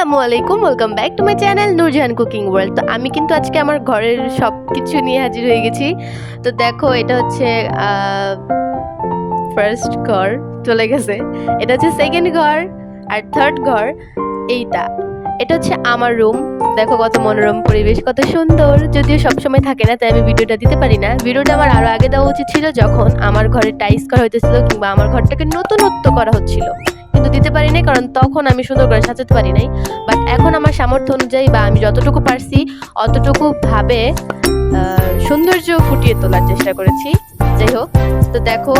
আসসালামু আলাইকুম welcome back to my channel Nurjahan cooking world তো আমি কিন্তু আজকে আমার ঘরের সব কিছু নিয়ে হাজির হয়ে গেছি। তো দেখো, এটা হচ্ছে ফার্স্ট ঘর চলে গেছে। এটা হচ্ছে সেকেন্ড ঘর আর থার্ড ঘর এইটা। এটা হচ্ছে আমার রুম দেখো কত মনোরম পরিবেশ, কত সুন্দর। যদিও সবসময় থাকে না, তাই আমি ভিডিওটা দিতে পারি না। ভিডিওটা আমার আরও আগে দেওয়া উচিত ছিল যখন আমার ঘরে টাইস করা হইতেছিল কিংবা আমার ঘরটাকে নতুনত্ব করা হচ্ছিল। কিন্তু দিতে পারি নাই, কারণ তখন আমি সুন্দর করে সাজাতে পারি নাই। বাট এখন আমার সামর্থ্য অনুযায়ী বা আমি যতটুকু পারছি, অতটুকু ভাবে সৌন্দর্য ফুটিয়ে তোলার চেষ্টা করেছি। যাই হোক, তো দেখো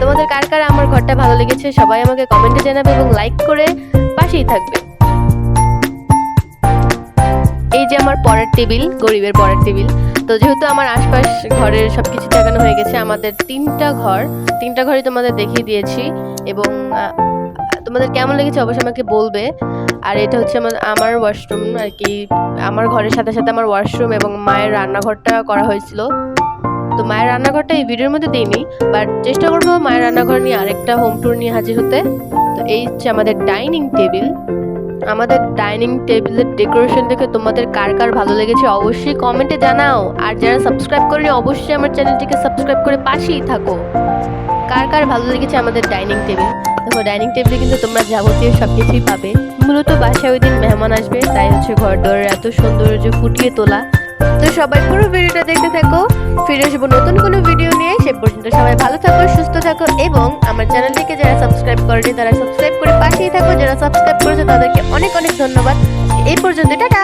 তোমাদের কার কার আমার ঘরটা ভালো লেগেছে সবাই আমাকে কমেন্টে জানাবে এবং লাইক করে পাশেই থাকবে। এই যে আমার পরের টেবিল, গরিবের পরের টেবিল। তো যেহেতু আমার আশপাশ ঘরের সবকিছু জাগানো হয়ে গেছে, আমাদের তিনটা ঘর, তিনটা ঘরই তোমাদের দেখিয়ে দিয়েছি এবং তোমাদের কেমন লেগেছে অবশ্যই আমাকে বলবে। আর এটা হচ্ছে আমার আমার ওয়াশরুম আর কি, আমার ঘরের সাথে সাথে আমার ওয়াশরুম এবং মায়ের রান্নাঘরটা করা হয়েছিল। তো মায়ের রান্নাঘরটা এই ভিডিওর মধ্যে দিইনি বাট চেষ্টা করব মায়ের রান্নাঘর নিয়ে আরেকটা হোম ট্যুর নিয়ে হাজির হতে। তো এই হচ্ছে আমাদের ডাইনিং টেবিল আমাদের ডাইনিং টেবিলের ডেকোরেশন দেখে তোমাদের কার কার ভালো লেগেছে অবশ্যই কমেন্টে জানাও। আর যারা সাবস্ক্রাইব করেনি, অবশ্যই আমার চ্যানেলটিকে সাবস্ক্রাইব করে পাশেই থাকো। কার কার ভালো লেগেছে আমাদের ডাইনিং টেবিল? দেখো, ডাইনিং টেবিলে কিন্তু তোমরা যাবতীয় সব কিছুই পাবে। মূলত বাসায় ওই দিন মেহমান আসবে, তাই হচ্ছে ঘর দরের এত সৌন্দর্য ফুটিয়ে তোলা। তো সবাই পুরো ভিডিওটা দেখতে থাকো। ফিরে আসব নতুন কোনো ভিডিও নিয়ে। সে পর্যন্ত সবাই ভালো থাকো, সুস্থ থাকো এবং আমার চ্যানেলটিকে যারা সাবস্ক্রাইব করেনি, তারা সাবস্ক্রাইব করে পাশেই থাকো। যারা সাবস্ক্রাইব করেছে, তাদেরকে অনেক অনেক ধন্যবাদ। এই পর্যন্ত, টাটা!